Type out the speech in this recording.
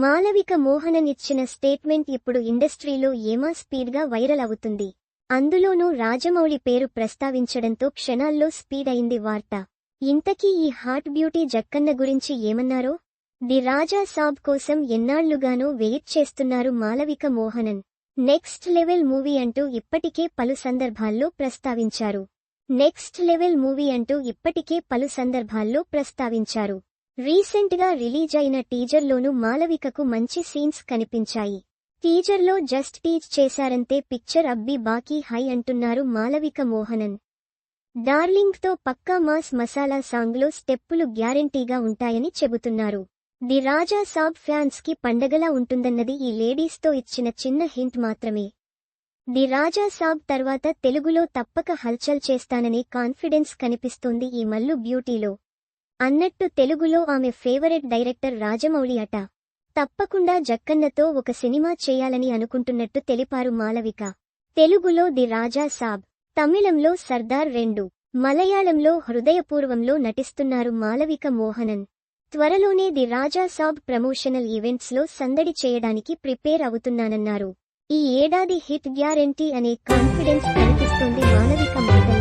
మాలవిక మోహనన్ ఇచ్చిన స్టేట్మెంట్ ఇప్పుడు ఇండస్ట్రీలో ఏమా స్పీడ్గా వైరల్ అవుతుంది. అందులోనూ రాజమౌళి పేరు ప్రస్తావించడంతో క్షణాల్లో స్పీడ్ అయింది వార్త. ఇంతకీ ఈ హాట్ బ్యూటీ జక్కన్న గురించి ఏమన్నారో? ది రాజా సాబ్ కోసం ఎన్నాళ్ళుగానో వెయిట్ చేస్తున్నారు Malavika Mohanan. Next level movie అంటూ ఇప్పటికే పలు సందర్భాల్లో ప్రస్తావించారు. నెక్స్ట్ లెవెల్ మూవీ అంటూ ఇప్పటికే పలు సందర్భాల్లో ప్రస్తావించారు. రీసెంట్గా రిలీజ్ అయిన టీజర్లోనూ మాలవికకు మంచి సీన్స్ కనిపించాయి. టీజర్లో జస్ట్ టీజ్ చేశారంతే పిక్చర్ అబ్బి బాకీ హై అంటున్నారు మాలవిక మోహనన్. డార్లింగ్తో పక్కా మాస్ మసాలా సాంగ్లో స్టెప్పులు గ్యారెంటీగా ఉంటాయని చెబుతున్నారు. ది రాజా సాబ్ ఫ్యాన్స్కి పండగలా ఉంటుందన్నది ఈ లేడీస్తో ఇచ్చిన చిన్న హింట్ మాత్రమే. ది రాజా సాబ్ తర్వాత తెలుగులో తప్పక హల్చల్ చేస్తాననే కాన్ఫిడెన్స్ కనిపిస్తోంది ఈ మల్లు బ్యూటీలో. అన్నట్టు తెలుగులో ఆమె ఫేవరెట్ డైరెక్టర్ రాజమౌళి అట. తప్పకుండా జక్కన్నతో ఒక సినిమా చేయాలని అనుకుంటున్నట్టు తెలిపారు మాలవిక. తెలుగులో ది రాజా సాబ్ తమిళంలో సర్దార్ రెండు మలయాళంలో హృదయపూర్వంలో నటిస్తున్నారు మాలవిక మోహనన్. త్వరలోనే ది రాజా సాబ్ ప్రమోషనల్ ఈవెంట్స్లో సందడి చేయడానికి ప్రిపేర్ అవుతున్నానన్నారు. ఈ ఏడాది హిట్ గ్యారెంటీ అనే కాన్ఫిడెన్స్ కనిపిస్తోంది మాలవిక మాటలు